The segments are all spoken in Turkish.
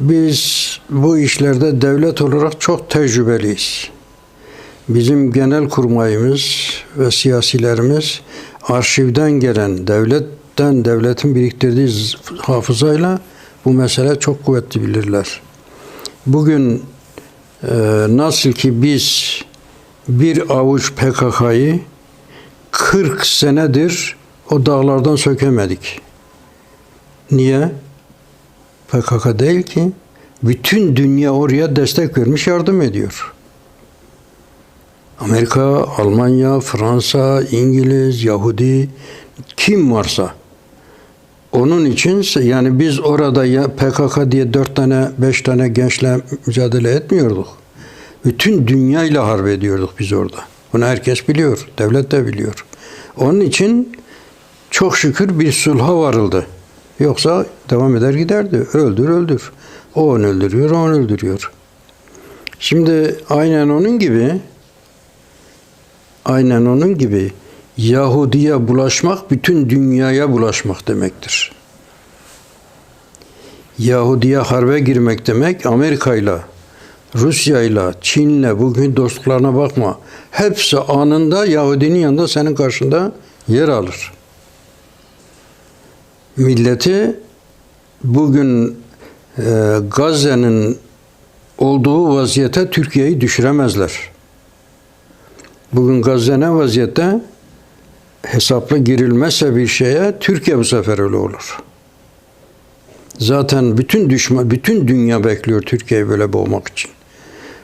Biz bu işlerde devlet olarak çok tecrübeliyiz. Bizim genel kurmayımız ve siyasilerimiz arşivden gelen devletten devletin biriktirdiği hafızayla bu mesele çok kuvvetli bilirler. Bugün e, nasıl ki biz bir avuç PKK'yı 40 senedir o dağlardan sökemedik. Niye? PKK değil ki. Bütün dünya oraya destek vermiş, yardım ediyor. Amerika, Almanya, Fransa, İngiliz, Yahudi kim varsa onun için yani biz orada ya PKK diye dört tane, beş tane gençle mücadele etmiyorduk. Bütün dünyayla harp ediyorduk biz orada. Bunu herkes biliyor, devlet de biliyor. Onun için çok şükür bir sulha varıldı. Yoksa devam eder giderdi. Öldür öldür. O onu öldürüyor, o onu öldürüyor. Şimdi aynen onun gibi aynen onun gibi Yahudiye bulaşmak bütün dünyaya bulaşmak demektir. Yahudiye harbe girmek demek Amerika'yla, Rusya'yla, Çin'le bugün dostluklarına bakma. Hepsi anında Yahudinin yanında senin karşında yer alır. Milleti bugün e, Gazze'nin olduğu vaziyete Türkiye'yi düşüremezler. Bugün Gazze ne vaziyette? Hesaplı girilmezse bir şeye Türkiye bu sefer öyle olur. Zaten bütün düşman, bütün dünya bekliyor Türkiye'yi böyle boğmak için.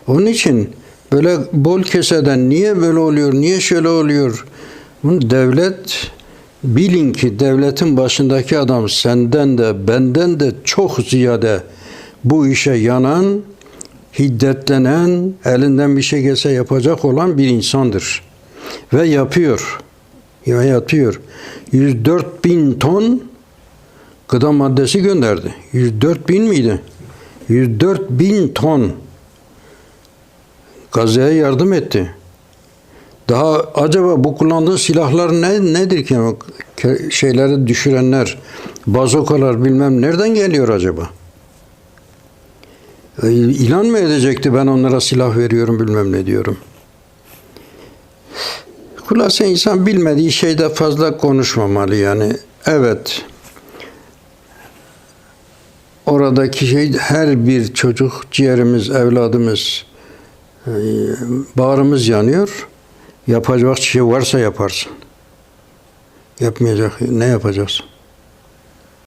Onun için böyle bol keseden niye böyle oluyor, niye şöyle oluyor? Bunu devlet bilin ki devletin başındaki adam senden de benden de çok ziyade bu işe yanan, hiddetlenen, elinden bir şey gelse yapacak olan bir insandır. Ve yapıyor. Ya yapıyor. 104 bin ton gıda maddesi gönderdi. 104 bin miydi? 104 bin ton Gazze'ye yardım etti. Daha acaba bu kullandığı silahlar ne nedir ki şeyleri düşürenler, bazokalar bilmem nereden geliyor acaba? E, mı edecekti ben onlara silah veriyorum bilmem ne diyorum. Kulası insan bilmediği şeyde fazla konuşmamalı yani. Evet. Oradaki şey her bir çocuk, ciğerimiz, evladımız, e, bağrımız yanıyor. Yapacak şey varsa yaparsın. Yapmayacak ne yapacaksın?